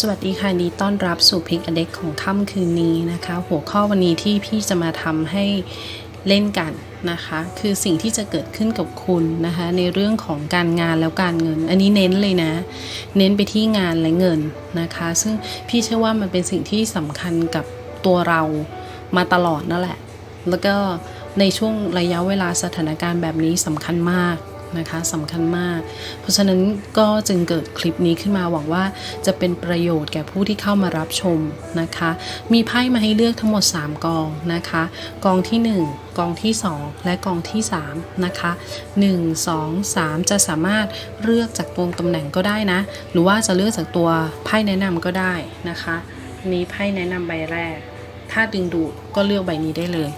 สวัสดีค่ะนดีต้อนรับสู่พิกอเด็กของค่ำคืนนี้นะคะ หัวข้อวันนี้ที่พี่จะมาทำให้เล่นกันนะคะ คือสิ่งที่จะเกิดขึ้นกับคุณนะคะ ในเรื่องของการงานแล้วการเงิน อันนี้เน้นเลยนะ เน้นไปที่งานและเงินนะคะ ซึ่งพี่เชื่อว่ามันเป็นสิ่งที่สำคัญกับตัวเรามาตลอดนั่นแหละ แล้วก็ในช่วงระยะเวลาสถานการณ์แบบนี้สำคัญมาก นะคะสำคัญมาก เพราะฉะนั้นก็จึงเกิดคลิปนี้ขึ้นมาหวังว่าจะเป็นประโยชน์แก่ผู้ที่เข้ามารับชมนะคะ มีไพ่มาให้เลือกทั้งหมด 3 กองนะคะ กองที่ 1 กองที่ 2 และกองที่ 3 นะคะ 1 2 3 จะสามารถเลือกจากตรงตำแหน่งก็ได้นะ หรือว่าจะเลือกจากตัวไพ่แนะนำก็ได้นะคะนี้ไพ่แนะนำใบแรก ถ้าดึงดูดก็เลือกใบนี้ได้เลย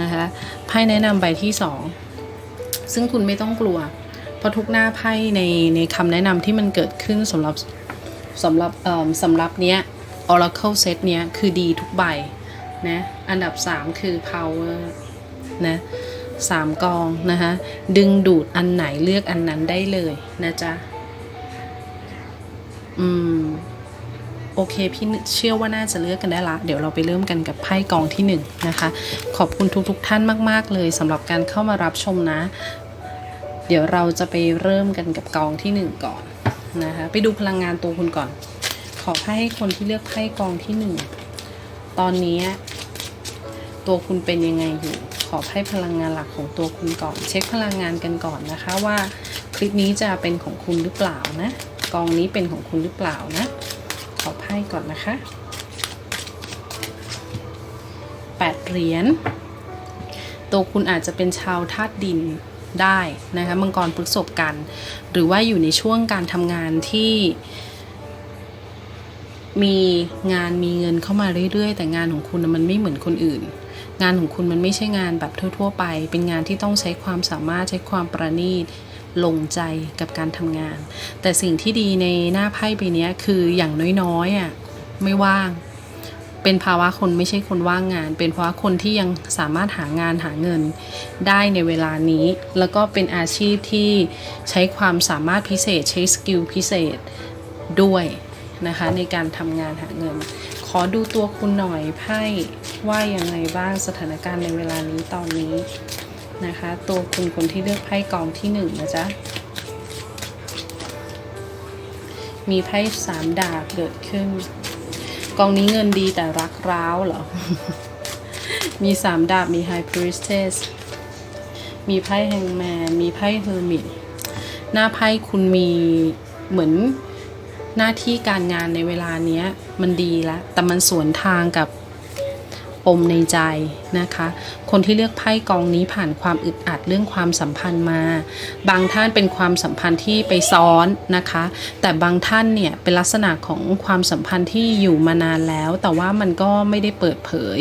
นะคะไพ่แนะนำใบที่ 2 ซึ่งคุณไม่ต้องกลัว เพราะทุกหน้าไพ่ในในคำแนะนำที่มันเกิดขึ้นสำหรับสำหรับเอ่อสำหรับเนี้ย Oracle Set เนี้ยคือดีทุกใบนะอันดับ 3 คือ Power นะสามกองนะคะดึงดูดอันไหนเลือกอันนั้นได้เลยนะจ๊ะ อืม โอเคพี่เชื่อว่าน่าจะเลือกกันได้ละ เดี๋ยวเราไปเริ่มกันกับไพ่กองที่1นนะคะ ขอบคุณทุกๆทท่านมาก ๆ เลยสำหรับการเข้ามารับชมนะ เดี๋ยวเราจะไปเริ่มกันกับกองที่ 1 ก่อนนะคะ ไปดูพลังงานตัวคุณก่อน ขอไพ่ให้คนที่เลือกไพ่กองที่ 1 ตอนนี้ตัวคุณเป็นยังไงอยู่ ขอไพ่พลังงานหลักของตัวคุณก่อน เช็คพลังงานกันก่อนนะคะว่าคลิปนี้จะเป็นของคุณหรือเปล่านะ กองนี้เป็นของคุณหรือเปล่านะ ขอไพ่ก่อนนะคะแปดเหรียญตัวคุณอาจจะเป็นชาวธาตุดินได้นะคะมังกรพฤษภกัน หรือว่าอยู่ในช่วงการทำงานที่มีงานมีเงินเข้ามาเรื่อยๆ แต่งานของคุณมันไม่เหมือนคนอื่น งานของคุณมันไม่ใช่งานแบบทั่ว ๆ ไป เป็นงานที่ต้องใช้ความสามารถใช้ความประณีต ลงใจกับการทำงาน แต่สิ่งที่ดีในหน้าไพ่ใบนี้คืออย่างน้อยๆอะไม่ว่าง เป็นภาวะคนไม่ใช่คนว่างงาน เป็นภาวะคนที่ยังสามารถหางานหาเงินได้ในเวลานี้ แล้วก็เป็นอาชีพที่ใช้ความสามารถพิเศษใช้สกิลพิเศษด้วยนะคะในการทำงานหาเงิน ขอดูตัวคุณหน่อยไพ่ว่ายังไงบ้างสถานการณ์ในเวลานี้ตอนนี้ นะคะ ตัวคุณคนที่เลือกไพ่กองที่หนึ่งนะจ๊ะมีไพ่สามดาบเกิดขึ้น กองนี้เงินดีแต่รักร้าวเหรอ มีสามดาบมี High Priestess มีไพ่แฮงแมน มีไพ่เฮอร์มิตหน้าไพ่คุณมีเหมือนหน้าที่การงานในเวลาเนี้ย มันดีแล้ว แต่มันสวนทางกับ ปมในใจนะคะ คนที่เลือกไพ่กองนี้ผ่านความอึดอัดเรื่องความสัมพันธ์มา บางท่านเป็นความสัมพันธ์ที่ไปซ้อนนะคะ แต่บางท่านเนี่ยเป็นลักษณะของความสัมพันธ์ที่อยู่มานานแล้ว แต่ว่ามันก็ไม่ได้เปิดเผย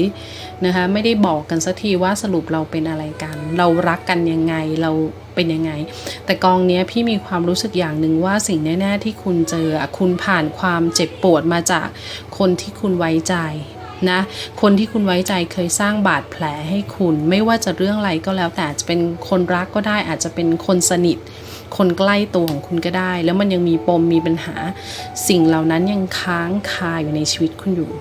นะคะไม่ได้บอกกันสักทีว่าสรุปเราเป็นอะไรกัน เรารักกันยังไงเราเป็นยังไง แต่กองเนี้ยพี่มีความรู้สึกอย่างหนึ่งว่าสิ่งแน่ ๆ ที่คุณเจอคุณผ่านความเจ็บปวดมาจากคนที่คุณไว้ใจ นะคนที่คุณไว้ใจเคยสร้างบาดแผลให้คุณ ไม่ว่าจะเรื่องอะไรก็แล้วแต่จจะเป็นคนรักก็ได้อาจจะเป็นคนสนิท คนใกล้ตัวของคุณก็ได้ แล้วมันยังมีปมมีปัญหา สิ่งเหล่านั้นยังค้างคาอยู่ในชีวิตคุณอยู่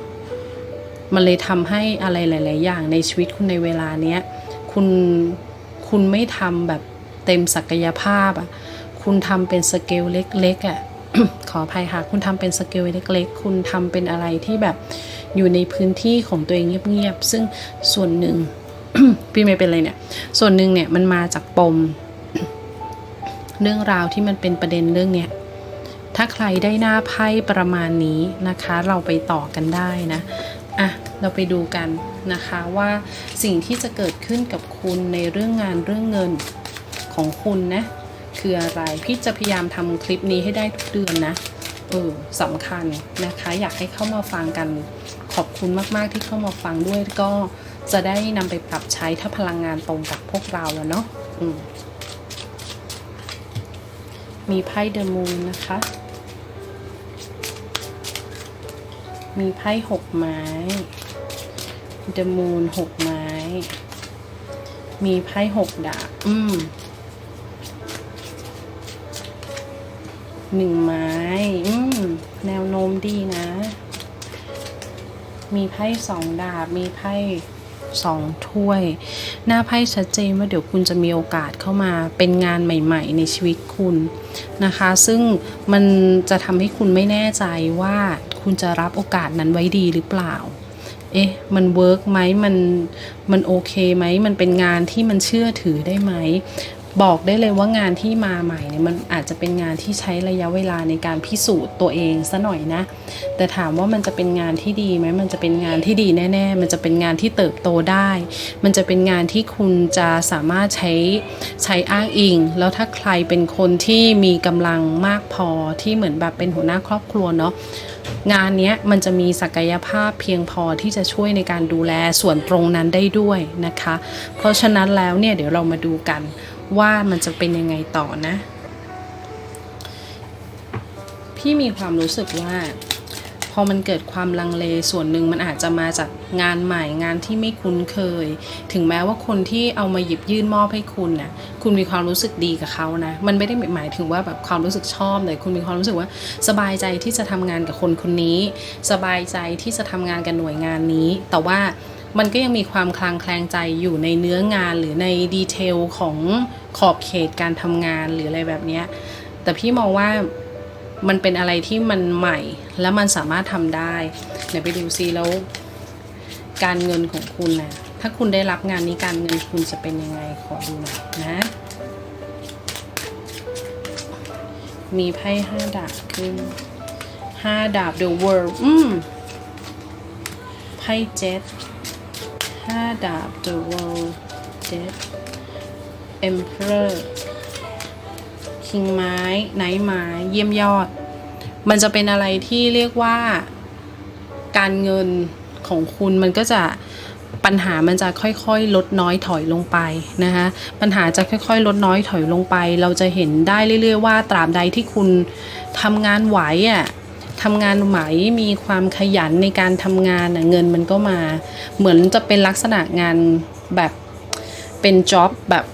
มันเลยทำให้อะไรหลาย ๆ อย่างในชีวิตคุณในเวลาเนี้ยคุณคุณไม่ทำแบบเต็มศักยภาพอะคุณทำเป็นสเกลเล็ก ๆอะขออภัยค่ะ คุณทำเป็นสเกลเล็ก ๆ คุณทำเป็นอะไรที่แบบ อยู่ในพื้นที่ของตัวเองเงียบๆซึ่งส่วนหนึ่งพี่ไม่เป็นไรเนี่ย ส่วนหนึ่งเนี่ยมันมาจากปม เรื่องราวที่มันเป็นประเด็นเรื่องเนี้ยถ้าใครได้หน้าไพ่ประมาณนี้นะคะ เราไปต่อกันได้นะอะเราไปดูกันนะคะว่าสิ่งที่จะเกิดขึ้นกับคุณในเรื่องงานเรื่องเงินของคุณนะคืออะไรพี่จะพยายามทำคลิปนี้ให้ได้ทุกเดือนนะเออสำคัญนะคะ อยากให้เข้ามาฟังกัน ขอบคุณมาก ๆ ที่เข้ามาฟังด้วยก็จะได้นำไปปรับใช้ถ้าพลังงานตรงกับพวกเราแล้วเนาะอืมมีไพ่เดอะมูนนะคะ มีไพ่หกไม้เดอะมูนหกไม้ มีไพ่หกดาบอืมหนึ่งไม้ อืม แนวโน้มดีนะ มีไพ่สองดาบ มีไพ่สองถ้วย หน้าไพ่ชัดเจนว่าเดี๋ยวคุณจะมีโอกาสเข้ามาเป็นงานใหม่ ๆ ในชีวิตคุณนะคะ ซึ่งมันจะทำให้คุณไม่แน่ใจว่าคุณจะรับโอกาสนั้นไว้ดีหรือเปล่า เอ๊ะ มันเวิร์กไหมมัน มันโอเคไหม มันเป็นงานที่มันเชื่อถือได้ไหม บอกได้เลยว่างานที่มาใหม่เนี่ยมันอาจจะเป็นงานที่ใช้ระยะเวลาในการพิสูจน์ตัวเองซะหน่อยนะ แต่ถามว่ามันจะเป็นงานที่ดีไหมมันจะเป็นงานที่ดีแน่ ๆ มันจะเป็นงานที่เติบโตได้ มันจะเป็นงานที่คุณจะสามารถใช้ใช้อ้างอิง แล้วถ้าใครเป็นคนที่มีกำลังมากพอที่เหมือนแบบเป็นหัวหน้าครอบครัวเนาะงานนี้มันจะมีศักยภาพเพียงพอที่จะช่วยในการดูแลส่วนตรงนั้นได้ด้วยนะคะ เพราะฉะนั้นแล้วเนี่ยเดี๋ยวเรามาดูกัน ว่ามันจะเป็นยังไงต่อนะ พี่มีความรู้สึกว่า พอมันเกิดความลังเลส่วนหนึ่งมันอาจจะมาจากงานใหม่งานที่ไม่คุ้นเคย ถึงแม้ว่าคนที่เอามาหยิบยื่นมอบให้คุณนะ่ะคุณมีความรู้สึกดีกับเขานะ มันไม่ได้หมายถึงว่าแบบความรู้สึกชอบแต่คุณมีความรู้สึกว่าสบายใจที่จะทำงานกับคนคนนี้ สบายใจที่จะทำงานกับหน่วยงานนี้ แต่ว่า มันก็ยังมีความคลางแคลงใจอยู่ในเนื้องานหรือในดีเทลของขอบเขตการทำงานหรืออะไรแบบนี้แต่พี่มองว่ามันเป็นอะไรที่มันใหม่ และมันสามารถทำได้เดี๋ยวไปดูซิแล้ว การเงินของคุณนะถ้าคุณได้รับงานนี้การเงินคุณจะเป็นยังไงขอดูหน่อยนะ มีไพ่ห้าดาบขึ้นห้าดาบ the world อืมไพ่เจ็ด ห้าดาบ the world เจ็ด emperor คิงไม้ไนท์ไม้เยี่ยมยอด มันจะเป็นอะไรที่เรียกว่าการเงินของคุณมันก็จะปัญหามันจะค่อยๆ ลดน้อยถอยลงไปนะคะปัญหาจะค่อยๆ ลดน้อยถอยลงไป เราจะเห็นได้เรื่อย ๆ ว่าตราบใดที่คุณทำงานไหวอะ ทำงานไหวมีความขยันในการทำงานน่ะเงินมันก็มา เหมือนจะเป็นลักษณะงานแบบเป็นจ็อบแบบ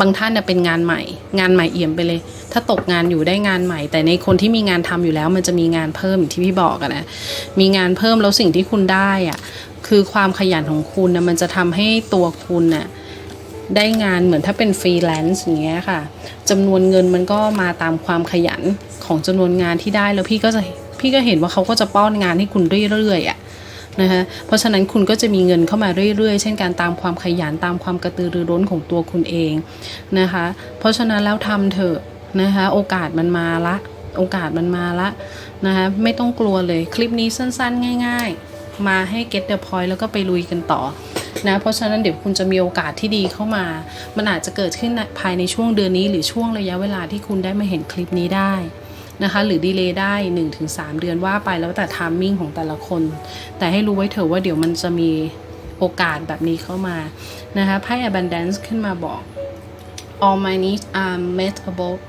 บางท่านเนี่ยเป็นงานใหม่ งานใหม่เอี่ยมไปเลย ถ้าตกงานอยู่ได้งานใหม่ แต่ในคนที่มีงานทำอยู่แล้ว มันจะมีงานเพิ่มอย่างที่พี่บอกอะนะมีงานเพิ่มแล้วสิ่งที่คุณได้อะคือความขยันของคุณนะมันจะทำให้ตัวคุณน่ะได้งานเหมือนถ้าเป็นฟรีแลนซ์อย่างเงี้ยค่ะจำนวนเงินมันก็มาตามความขยัน ของจำนวนงานที่ได้แล้วพี่ก็จะพี่ก็เห็นว่าเขาก็จะป้อนงานให้คุณเรื่อยๆอะนะคะเพราะฉะนั้นคุณก็จะมีเงินเข้ามาเรื่อยๆ เช่นการตามความขยันตามความกระตือรือร้นของตัวคุณเองนะคะ เพราะฉะนั้นแล้วทำเถอะนะคะโอกาสมันมาละโอกาสมันมาละนะคะไม่ต้องกลัวเลยคลิปนี้สั้นๆ ง่าย ๆ มาให้ get the point แล้วก็ไปลุยกันต่อนะเพราะฉะนั้นเดี๋ยวคุณจะมีโอกาสที่ดีเข้ามา มันอาจจะเกิดขึ้นภายในช่วงเดือนนี้ หรือช่วงระยะเวลาที่คุณได้มาเห็นคลิปนี้ได้ นะคะหรือดีเลย์ได้ 1-3 เดือนว่าไปแล้วแต่ทามมิ่งของแต่ละคน แต่ให้รู้ไว้เถอะว่าเดี๋ยวมันจะมีโอกาสแบบนี้เข้ามานะคะไพ่ abundance ขึ้นมาบอก all my needs are met above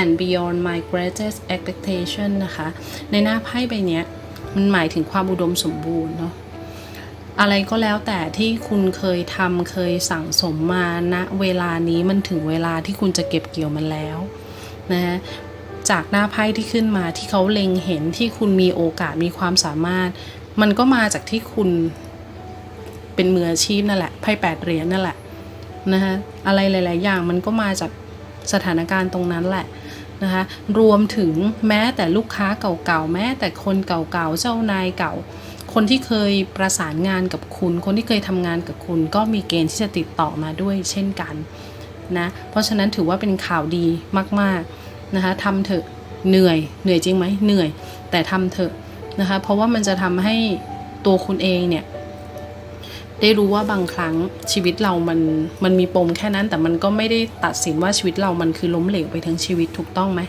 and beyond my greatest expectation นะคะ ในหน้าไพ่ใบเนี้ยมันหมายถึงความอุดมสมบูรณ์เนาะอะไรก็แล้วแต่ที่คุณเคยทำเคยสั่งสมมาณเวลานี้มันถึงเวลาที่คุณจะเก็บเกี่ยวมันแล้วนะ จากหน้าไพ่ที่ขึ้นมาที่เขาเล็งเห็นที่คุณมีโอกาสมีความสามารถ มันก็มาจากที่คุณเป็นมืออาชีพนั่นแหละไพ่แปดเหรียญนั่นแหละนะฮะอะไรหลาย ๆ อย่างมันก็มาจากสถานการณ์ตรงนั้นแหละนะคะรวมถึงแม้แต่ลูกค้าเก่าๆแม้แต่คนเก่าๆเจ้านายเก่า คนที่เคยประสานงานกับคุณ คนที่เคยทำงานกับคุณ ก็มีเกณฑ์ที่จะติดต่อมาด้วยเช่นกันนะเพราะฉะนั้นถือว่าเป็นข่าวดีมากๆ นะคะทำเถอะเหนื่อยเหนื่อยจริงไหมเหนื่อย แต่ทำเถอะนะคะเพราะว่ามันจะทำให้ตัวคุณเองเนี่ยได้รู้ว่าบางครั้งชีวิตเรามันมันมีปมแค่นั้น แต่มันก็ไม่ได้ตัดสินว่าชีวิตเรามันคือล้มเหลวไปทั้งชีวิตถูกต้องไหม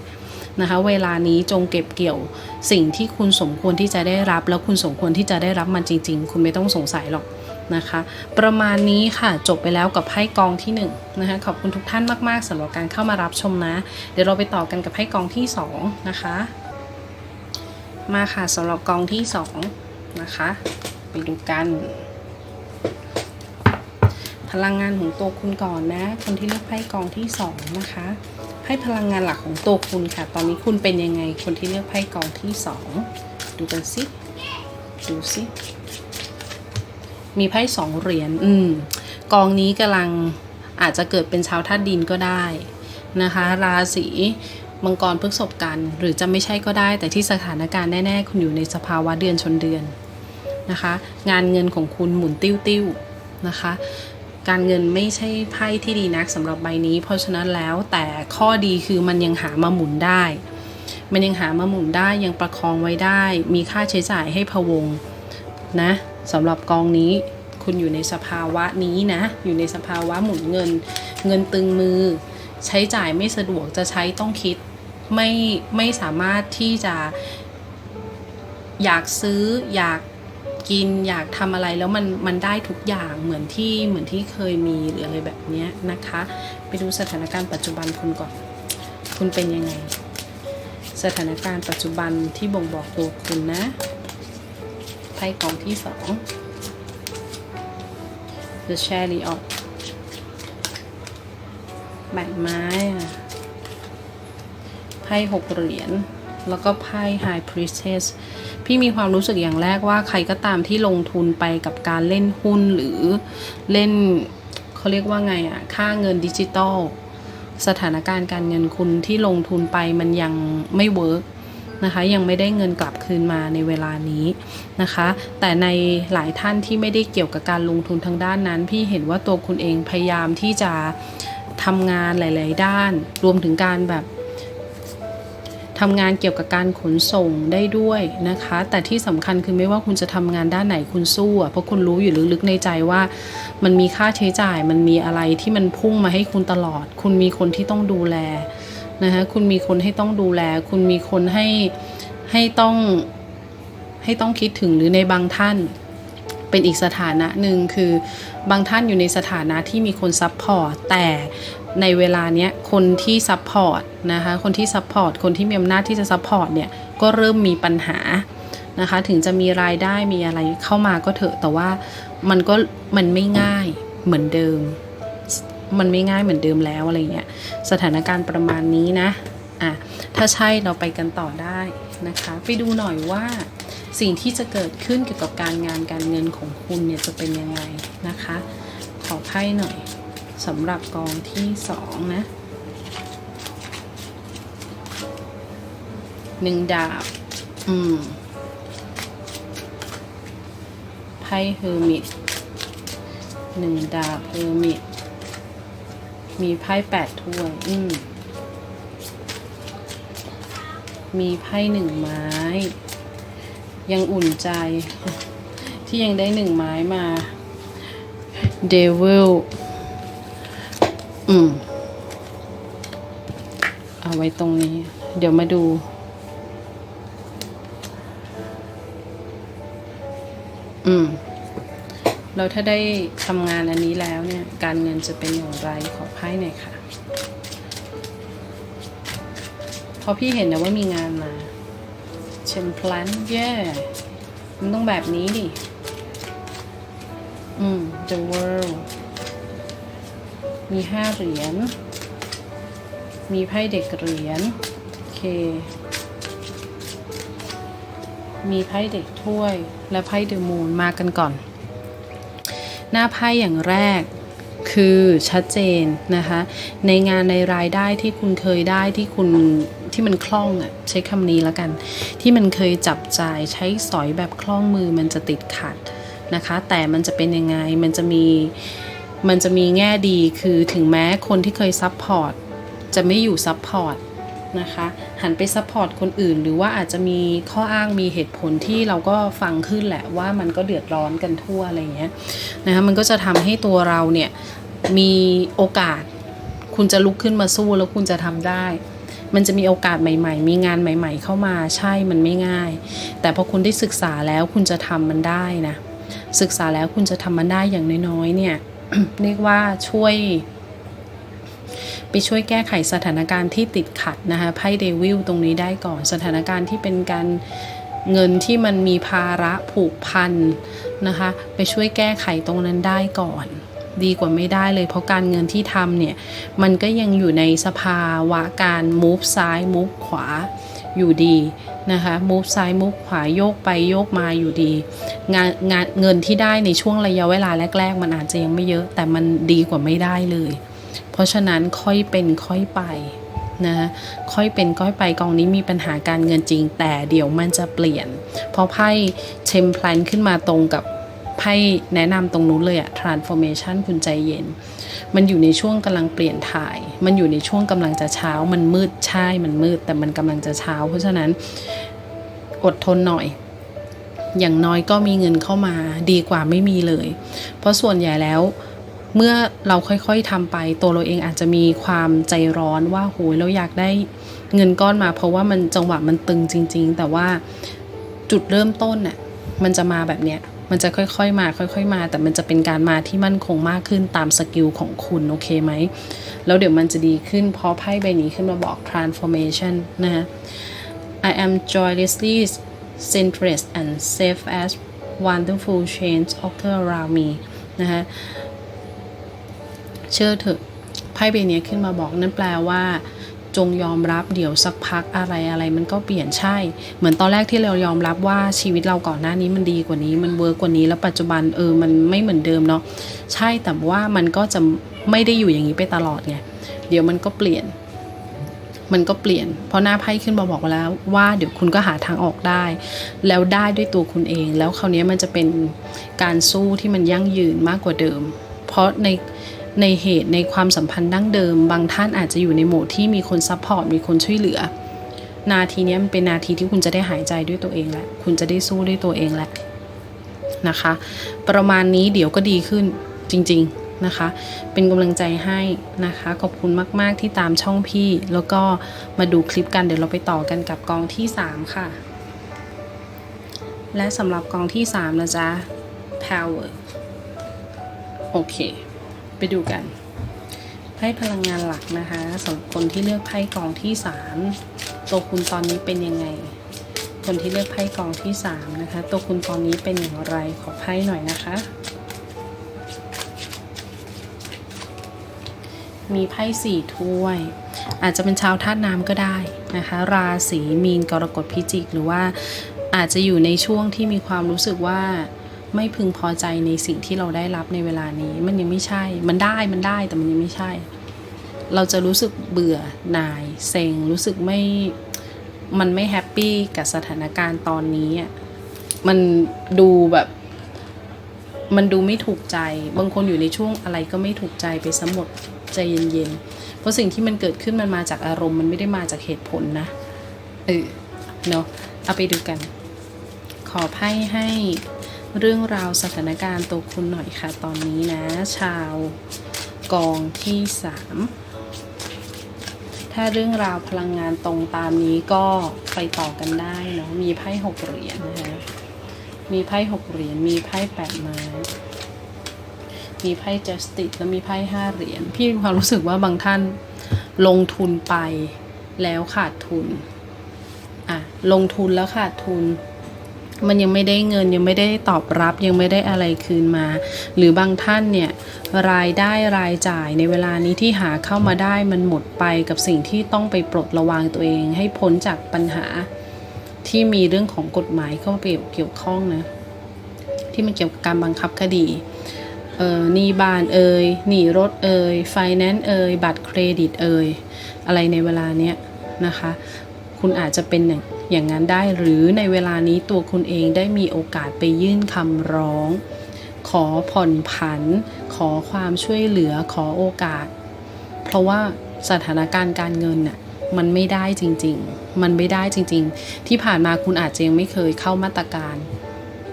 นะคะเวลานี้จงเก็บเกี่ยวสิ่งที่คุณสมควรที่จะได้รับ แล้วคุณสมควรที่จะได้รับมันจริง ๆ คุณไม่ต้องสงสัยหรอก นะคะ ประมาณนี้ค่ะจบไปแล้วกับไพ่กองที่1นงนะคะขอบคุณทุกท่านมากๆสำหรับการเข้ามารับชมนะ เดี๋ยวเราไปต่อกันกับไพ่กองที่2นะคะมาค่ะสำหรับกองที่2นะคะไปดูกัน พลังงานของตัวคุณก่อนนะ คนที่เลือกไพ่กองที่สองนะคะไให้พลังงานหลักของตัวคุณค่ะ ตอนนี้คุณเป็นยังไง คนที่เลือกไพ่กองที่สองดูกันสิดูสิ มีไพ่สองเหรียญอืมกองนี้กำลังอาจจะเกิดเป็นชาวธาตุดินก็ได้นะคะ ราศีมังกรพฤษภกัน หรือจะไม่ใช่ก็ได้ แต่ที่สถานการณ์แน่ๆ คุณอยู่ในสภาวะเดือนชนเดือนนะคะ งานเงินของคุณหมุนติ้วๆนะคะ การเงินไม่ใช่ไพ่ที่ดีนักสำหรับใบนี้ เพราะฉะนั้นแล้วแต่ข้อดีคือมันยังหามาหมุนได้ มันยังหามาหมุนได้ยังประคองไว้ได้ มีค่าใช้จ่ายให้พะวงนะ สำหรับกองนี้คุณอยู่ในสภาวะนี้นะ อยู่ในสภาวะหมุนเงิน เงินตึงมือ ใช้จ่ายไม่สะดวกจะใช้ต้องคิด ไม่ไม่สามารถที่จะ อยากซื้ออยากกินอยากทำอะไรแล้วมันมันได้ทุกอย่างเหมือนที่เหมือนที่เคยมีหรืออะไรแบบนี้นะคะ ไปดูสถานการณ์ปัจจุบันคุณก่อน คุณเป็นยังไง สถานการณ์ปัจจุบันที่บ่งบอกตัวคุณนะ ไพ่กองที่สอง The Chariot แบกไม้ไพ่หกเหรียญแล้วก็ไพ่ High Priestess พี่มีความรู้สึกอย่างแรกว่าใครก็ตามที่ลงทุนไปกับการเล่นหุ้นหรือเล่นเขาเรียกว่าไงอะค่าเงินดิจิตอลสถานการณ์การเงินคุณที่ลงทุนไปมันยังไม่เวิร์ก นะคะยังไม่ได้เงินกลับคืนมาในเวลานี้นะคะ แต่ในหลายท่านที่ไม่ได้เกี่ยวกับการลงทุนทางด้านนั้น พี่เห็นว่าตัวคุณเองพยายามที่จะทำงานหลาย ๆ ด้าน รวมถึงการแบบทำงานเกี่ยวกับการขนส่งได้ด้วยนะคะ แต่ที่สำคัญคือไม่ว่าคุณจะทำงานด้านไหนคุณสู้อะเพราะคุณรู้อยู่ลึกๆในใจว่า มันมีค่าใช้จ่ายมันมีอะไรที่มันพุ่งมาให้คุณตลอด คุณมีคนที่ต้องดูแล นะคะคุณมีคนให้ต้องดูแล คุณมีคนให้ให้ต้องให้ต้องคิดถึงหรือในบางท่านเป็นอีกสถานะหนึ่งคือบางท่านอยู่ในสถานะที่มีคนซับพอร์ตแต่ในเวลาเนี้ยคนที่ซับพอร์ตนะคะคนที่ซับพอร์ตคนที่มีอำนาจที่จะซับพอร์ตเนี่ยก็เริ่มมีปัญหานะคะถึงจะมีรายได้มีอะไรเข้ามาก็เถอะแต่ว่ามันก็มันไม่ง่ายเหมือนเดิม มันไม่ง่ายเหมือนเดิมแล้วอะไรเงี้ยสถานการณ์ประมาณนี้นะอะถ้าใช่เราไปกันต่อได้นะคะ ไปดูหน่อยว่าสิ่งที่จะเกิดขึ้นเกี่ยวกับการงานการเงินของคุณเนี่ยจะเป็นยังไงนะคะ ขอไพ่หน่อยสำหรับกองที่สองนะหนึ่งดาบ อืม ไพ่เฮอร์มิตหนึ่งดาบเฮอร์มิต มีไพ่แปดถ้วย อืม มีไพ่หนึ่งไม้ ยังอุ่นใจ ที่ยังได้หนึ่งไม้มาเดวิลอืม เอาไว้ตรงนี้ เดี๋ยวมาดู เราถ้าได้ทำงานอันนี้แล้วเนี่ย การเงินจะเป็นอย่างไรขอไพ่หน่อยค่ะพราะพี่เห็นนะว่ามีงานมาเชมพลันเย่มันต้องแบบนี้ดิ อืม the world มีห้าเหรียญ มีไพ่เด็กเหรียญ โอเค มีไพ่เด็กถ้วย และไพ่เดอะมูนมากันก่อน หน้าไพ่อย่างแรกคือชัดเจนนะคะ ในงานในรายได้ที่คุณเคยได้ที่คุณที่มันคล่องอะใช้คำนี้แล้วกัน ที่มันเคยจับจ่ายใช้สอยแบบคล่องมือมันจะติดขัดนะคะ แต่มันจะเป็นยังไงมันจะมีมันจะมีแง่ดีคือถึงแม้คนที่เคยซับพอร์ตจะไม่อยู่ซับพอร์ต นะคะ หันไปซัพพอร์ตคนอื่น หรือว่าอาจจะมีข้ออ้างมีเหตุผลที่เราก็ฟังขึ้นแหละว่ามันก็เดือดร้อนกันทั่วอะไรอย่างเงี้ยนะคะมันก็จะทำให้ตัวเราเนี่ยมีโอกาส คุณจะลุกขึ้นมาสู้แล้วคุณจะทำได้ มันจะมีโอกาสใหม่ ๆ มีงานใหม่ ๆ เข้ามาใช่มันไม่ง่าย แต่พอคุณได้ศึกษาแล้วคุณจะทำมันได้นะศึกษาแล้วคุณจะทำมันได้อย่างน้อยๆเนี่ยเรียกว่าช่วย ไปช่วยแก้ไขสถานการณ์ที่ติดขัดนะคะไพ่เดวิลตรงนี้ได้ก่อนสถานการณ์ที่เป็นการเงินที่มันมีภาระผูกพันนะคะไปช่วยแก้ไขตรงนั้นได้ก่อน ดีกว่าไม่ได้เลย เพราะการเงินที่ทำเนี่ย มันก็ยังอยู่ในสภาวะการ move ซ้าย move ขวาอยู่ดีนะคะ move ซ้าย move ขวาโยกไปโยกมาอยู่ดีงานงานเงินที่ได้ในช่วงระยะเวลาแรก ๆ มันอาจจะยังไม่เยอะ แต่มันดีกว่าไม่ได้เลย เพราะฉะนั้นค่อยเป็นค่อยไปนะค่อยเป็นค่อยไปกองนี้มีปัญหาการเงินจริง แต่เดี๋ยวมันจะเปลี่ยน เพราะไพ่เชมพลันขึ้นมาตรงกับไพ่แนะนำตรงนู้นเลยอะ transformation คุณใจเย็น มันอยู่ในช่วงกำลังเปลี่ยนถ่าย มันอยู่ในช่วงกำลังจะเช้า มันมืดใช่ มันมืด แต่มันกำลังจะเช้า เพราะฉะนั้นอดทนหน่อย อย่างน้อยก็มีเงินเข้ามาดีกว่าไม่มีเลย เพราะส่วนใหญ่แล้ว เมื่อเราค่อยๆทำไป ตัวเราเองอาจจะมีความใจร้อนว่าโหยเราอยากได้เงินก้อนมา เพราะว่ามันจังหวะมันตึงจริง ๆ แต่ว่าจุดเริ่มต้นน่ะมันจะมาแบบเนี้ยมันจะค่อยๆมา ค่อย ๆ มา แต่มันจะเป็นการมาที่มั่นคงมากขึ้นตามสกิลของคุณโอเคไหม แล้วเดี๋ยวมันจะดีขึ้นเพราะไพ่ใบนี้ขึ้นมาบอก transformation นะฮะ I am joyously centered and safe as wonderful change occur around me นะฮะ เชื่อเถอะไพ่ใบนี้ขึ้นมาบอกนั่นแปลว่า จงยอมรับเดี๋ยวสักพักอะไรอะไรมันก็เปลี่ยนใช่ เหมือนตอนแรกที่เรายอมรับว่าชีวิตเราก่อนหน้านี้มันดีกว่านี้ มันเวิร์กกว่านี้แล้วปัจจุบันเออมันไม่เหมือนเดิมเนาะใช่แต่ว่ามันก็จะไม่ได้อยู่อย่างนี้ไปตลอดไงเดี๋ยวมันก็เปลี่ยนมันก็เปลี่ยน เพราะหน้าไพ่ขึ้นมาบอกแล้วว่าเดี๋ยวคุณก็หาทางออกได้ แล้วได้ด้วยตัวคุณเอง แล้วคราวนี้มันจะเป็นการสู้ที่มันยั่งยืนมากกว่าเดิม เพราะใน ในเหตุในความสัมพันธ์ดั้งเดิม บางท่านอาจจะอยู่ในโหมดที่มีคนซัพพอร์ตมีคนช่วยเหลือ นาทีนี้มันเป็นนาทีที่คุณจะได้หายใจด้วยตัวเองแหละคุณจะได้สู้ด้วยตัวเองแหละนะคะ ประมาณนี้เดี๋ยวก็ดีขึ้นจริง ๆนะคะ เป็นกำลังใจให้นะคะ ขอบคุณมาก ๆ ที่ตามช่องพี่ แล้วก็มาดูคลิปกันเดี๋ยวเราไปต่อกันกับกองที่ 3 ค่ะ และสำหรับกองที่ 3 นะจ๊ะ power โอเค ไปดูกัน ไพ่พลังงานหลักนะคะสำหรับคนที่เลือกไพ่กองที่3ตัวคุณตอนนี้เป็นยังไง คนที่เลือกไพ่กองที่3นะคะ ตัวคุณตอนนี้เป็นอย่างไรขอไพ่หน่อยนะคะ มีไพ่สี่ถ้วยอาจจะเป็นชาวธาตุน้ำก็ได้นะคะ ราศีมีนกรกฎพิจิก หรือว่าอาจจะอยู่ในช่วงที่มีความรู้สึกว่า ไม่พึงพอใจในสิ่งที่เราได้รับในเวลานี้ มันยังไม่ใช่ มันได้มันได้แต่มันยังไม่ใช่ เราจะรู้สึกเบื่อหน่ายเซ็งรู้สึกไม่มันไม่แฮปปี้กับสถานการณ์ตอนนี้อะมันดูแบบมันดูไม่ถูกใจ บางคนอยู่ในช่วงอะไรก็ไม่ถูกใจไปสมดใจเย็นๆ เพราะสิ่งที่มันเกิดขึ้นมันมาจากอารมณ์ มันไม่ได้มาจากเหตุผลนะ เออ เนาะเอาไปดูกัน ขอไพ่ให้ เรื่องราวสถานการณ์ตัวคุณหน่อยค่ะ ตอนนี้นะ ชาวกองที่สามถ้าเรื่องราวพลังงานตรงตามนี้ก็ไปต่อกันได้เนาะมีไพ่หกเหรียญนะคะมีไพ่หกเหรียญมีไพ่แปดไม้มีไพ่ justice แล้วมีไพ่ห้าเหรียญพี่มีความรู้สึกว่าบางท่านลงทุนไปแล้วขาดทุนอะลงทุนแล้วขาดทุน มันยังไม่ได้เงินยังไม่ได้ตอบรับยังไม่ได้อะไรคืนมา หรือบางท่านเนี่ยรายได้รายจ่ายในเวลานี้ที่หาเข้ามาได้มันหมดไปกับสิ่งที่ต้องไปปลดระวางตัวเอง ให้พ้นจากปัญหาที่มีเรื่องของกฎหมายเข้ามาเกี่ยวข้องนะที่มันเกี่ยวกับการบังคับคดีเออหนี้บ้านเอ่ยหนี้รถเอ่ยไฟแนนซ์เอ่ยบัตรเครดิตเอ่ยอะไรในเวลาเนี้ยนะคะ คุณอาจจะเป็นอย่าง อย่างนั้นได้หรือในเวลานี้ตัวคุณเองได้มีโอกาสไปยื่นคำร้อง ขอผ่อนผัน ขอความช่วยเหลือขอโอกาส เพราะว่าสถานการณ์การเงินน่ะมันไม่ได้จริง ๆ มันไม่ได้จริง ๆ ที่ผ่านมาคุณอาจจะยังไม่เคยเข้ามาตรการ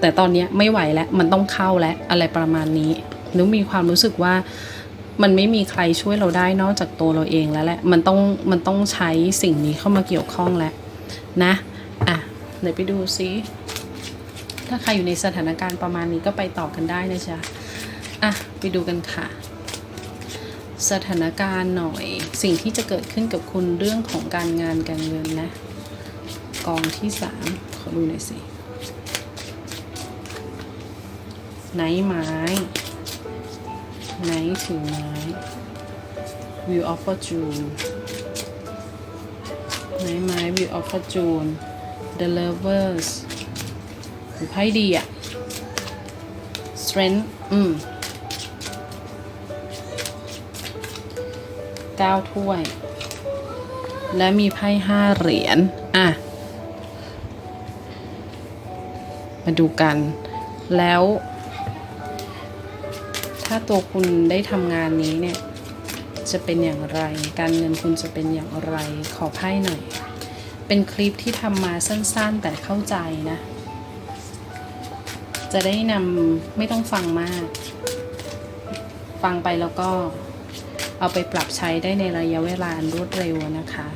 แต่ตอนนี้ไม่ไหวแล้ว มันต้องเข้าแล้วอะไรประมาณนี้นุ้มีความรู้สึกว่ามันไม่มีใครช่วยเราได้นอกจากตัวเราเองแล้วแหละ มันต้องมันต้องใช้สิ่งนี้เข้ามาเกี่ยวข้องแล้ว นะ อะเดี๋ยวไปดูซิ ถ้าใครอยู่ในสถานการณ์ประมาณนี้ก็ไปต่อกันได้นะจ๊ะ อะ ไปดูกันค่ะ สถานการณ์หน่อย สิ่งที่จะเกิดขึ้นกับคุณเรื่องของการงานการเงินนะ กองที่สามขอดูหน่อยสิไนท์ไม้ไนท์ถือไม้ View of Fortune ไม้ไม้ View of Fortune The Lovers หรือไพ่ดีอะ Strength อืมเก้าถ้วย และมีไพ่ห้าเหรียญ อะ มาดูกัน แล้ว ถ้าตัวคุณได้ทำงานนี้เนี่ย จะเป็นอย่างไร การเงินคุณจะเป็นอย่างไร ขอไพ่หน่อย เป็นคลิปที่ทำมาสั้นๆแต่เข้าใจนะ จะได้นำไม่ต้องฟังมาก ฟังไปแล้วก็เอาไปปรับใช้ได้ในระยะเวลาอันรวดเร็วนะคะ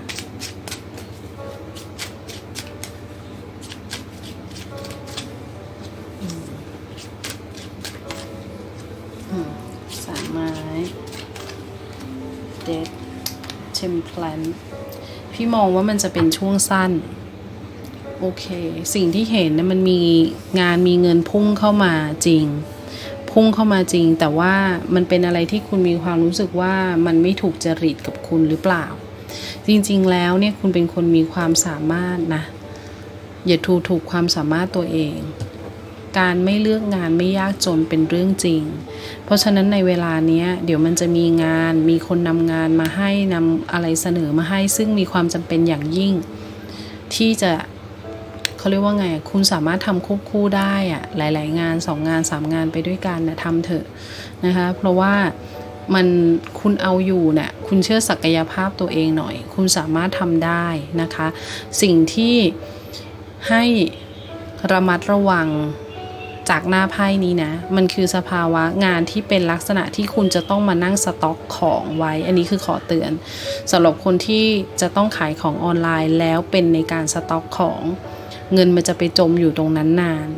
พลนพี่มองว่ามันจะเป็นช่วงสั้น โอเค สิ่งที่เห็นเนี่ยมันมีงานมีเงินพุ่งเข้ามาจริง พุ่งเข้ามาจริง แต่ว่ามันเป็นอะไรที่คุณมีความรู้สึกว่ามันไม่ถูกจริตกับคุณหรือเปล่า จริงๆแล้วเนี่ยคุณเป็นคนมีความสามารถนะอย่าถูถูกความสามารถตัวเอง การไม่เลือกงานไม่ยากจนเป็นเรื่องจริง เพราะฉะนั้นในเวลาเนี้ยเดี๋ยวมันจะมีงาน มีคนนำงานมาให้นำอะไรเสนอมาให้ ซึ่งมีความจำเป็นอย่างยิ่ง ที่จะเขาเรียกว่าไง คุณสามารถทำควบคู่ได้อะหลาย ๆ งานสองงานสามงานไปด้วยกันนะทำเถอะนะคะ เพราะว่ามันคุณเอาอยู่เนี่ยคุณเชื่อศักยภาพตัวเองหน่อย คุณสามารถทำได้นะคะ สิ่งที่ให้ระมัดระวัง จากหน้าไพ่นี้นะ มันคือสภาวะงานที่เป็นลักษณะที่คุณจะต้องมานั่งสต็อกของไว้ อันนี้คือขอเตือนสำหรับคนที่จะต้องขายของออนไลน์แล้วเป็นในการสต็อกของ เงินมันจะไปจมอยู่ตรงนั้นนาน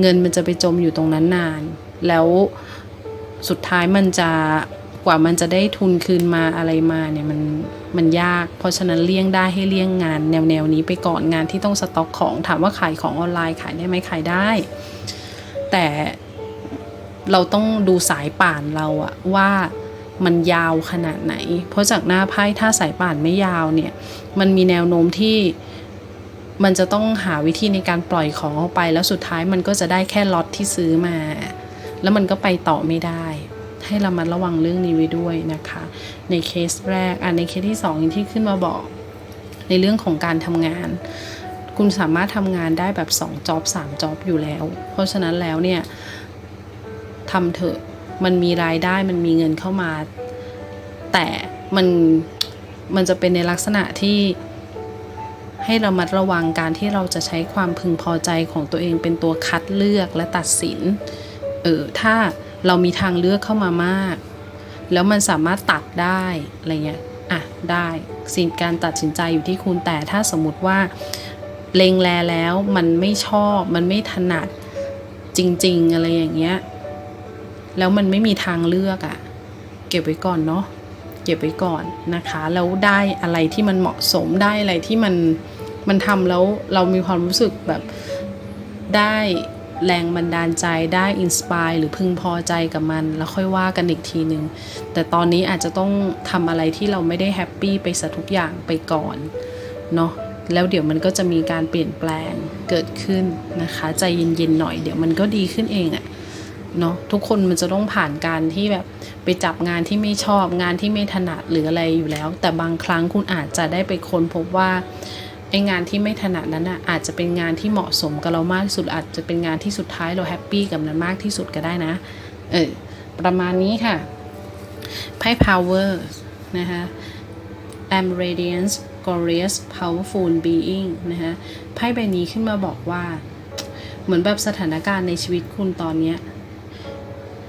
เงินมันจะไปจมอยู่ตรงนั้นนาน แล้วสุดท้ายมันจะกว่ามันจะได้ทุนคืนมาอะไรมาเนี่ยมัน มันยาก เพราะฉะนั้นเลี่ยงได้ให้เลี่ยงงานแนวแนวนี้ไปก่อนงานที่ต้องสต็อกของถามว่าขายของออนไลน์ขายได้ไหมขายได้ แต่เราต้องดูสายป่านเราอะว่ามันยาวขนาดไหน เพราะจากหน้าไพ่ถ้าสายป่านไม่ยาวเนี่ย มันมีแนวโน้มที่มันจะต้องหาวิธีในการปล่อยของออกไป แล้วสุดท้ายมันก็จะได้แค่ล็อตที่ซื้อมา แล้วมันก็ไปต่อไม่ได้ ให้เรามาระวังเรื่องนี้ไว้ด้วยนะคะ ในเคสแรกอะในเคสที่สองอย่างที่ขึ้นมาบอก ในเรื่องของการทำงาน คุณสามารถทำงานได้แบบ2จ็อบ3จ็อบอยู่แล้ว เพราะฉะนั้นแล้วเนี่ยทำเถอะมันมีรายได้มันมีเงินเข้ามา แต่มันมันจะเป็นในลักษณะที่ให้เรามัดระวังการที่เราจะใช้ความพึงพอใจของตัวเองเป็นตัวคัดเลือกและตัดสิน เออ ถ้า เรามีทางเลือกเข้ามามาก แล้วมันสามารถตัดได้อะไรเงี้ยอะได้สิ่งการตัดสินใจอยู่ที่คุณแต่ถ้าสมมติว่าเลงแลแล้วมันไม่ชอบมันไม่ถนัดจริง ๆ อะไรอย่างเงี้ยแล้วมันไม่มีทางเลือกอะ่ะ เก็บไว้ก่อนเนาะเก็บไว้ก่อนนะคะ แล้วได้อะไรที่มันเหมาะสมได้อะไรที่มันมันทำแล้วเรามีความรู้สึกแบบได้ แรงบันดาลใจได้อินสปายหรือพึงพอใจกับมัน แล้วค่อยว่ากันอีกทีหนึงแต่ตอนนี้อาจจะต้องทำอะไรที่เราไม่ได้แฮปปี้ไปซะทุกอย่างไปก่อนเนาะแล้วเดี๋ยวมันก็จะมีการเปลี่ยนแปลงเกิดขึ้นนะคะ ใจเย็นๆหน่อยเดี๋ยวมันก็ดีขึ้นเองอะเนาะทุกคนมันจะต้องผ่านการที่แบบไปจับงานที่ไม่ชอบงานที่ไม่ถนัดหรืออะไรอยู่แล้ว แต่บางครั้งคุณอาจจะได้ไปค้นพบว่า อ้งานที่ไม่ถนัดนั้นอะอาจจะเป็นงานที่เหมาะสมกับเรามากที่สุดอาจจะเป็นงานที่สุดท้ายเราแฮปปี้กับมันมากที่สุดก็ได้นะ เออประมาณนี้ค่ะไพ่ power นะคะ am radiance glorious powerful being นะคะไพ่ใบนี้ขึ้นมาบอกว่า เหมือนแบบสถานการณ์ในชีวิตคุณตอนเนี้ย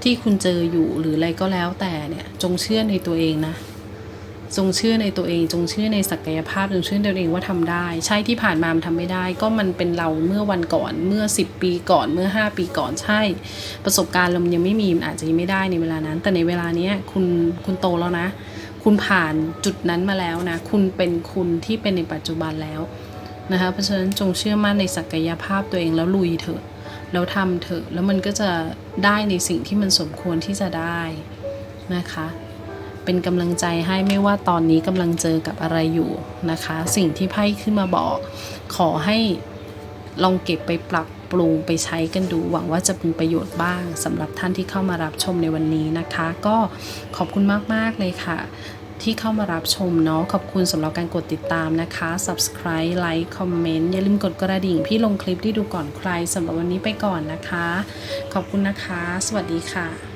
ที่คุณเจออยู่หรืออะไรก็แล้วแต่เนี่ย จงเชื่อในตัวเองนะ จงเชื่อในตัวเอง จงเชื่อในศักยภาพจงเชื่อตัวเองว่าทำได้ ใช่ที่ผ่านมามันทำไม่ได้ ก็มันเป็นเราเมื่อวันก่อนเมื่อ 10 ปีก่อนเมื่อ 5 ปีก่อนใช่ ประสบการณ์เรายังไม่มีมันอาจจะยังไม่ได้ในเวลานั้น แต่ในเวลานี้คุณคุณโตแล้วนะ คุณผ่านจุดนั้นมาแล้วนะ คุณเป็นคุณที่เป็นในปัจจุบันแล้วนะคะเพราะฉะนั้นจงเชื่อมั่นในศักยภาพตัวเองแล้วลุยเถอะแล้วทำเถอะแล้วมันก็จะได้ในสิ่งที่มันสมควรที่จะได้นะคะ เป็นกำลังใจให้ไม่ว่าตอนนี้กำลังเจอกับอะไรอยู่นะคะ สิ่งที่ไพ่ขึ้นมาบอก ขอให้ลองเก็บไปปรับปรุงไปใช้กันดูหวังว่าจะเป็นประโยชน์บ้างสำหรับท่านที่เข้ามารับชมในวันนี้นะคะ ก็ขอบคุณมาก ๆ เลยค่ะ ที่เข้ามารับชมเนาะขอบคุณสำหรับการกดติดตามนะคะ subscribe like comment อย่าลืมกดกระดิ่งพี่ลงคลิปที่ดูก่อนใครสำหรับวันนี้ไปก่อนนะคะ ขอบคุณนะคะ สวัสดีค่ะ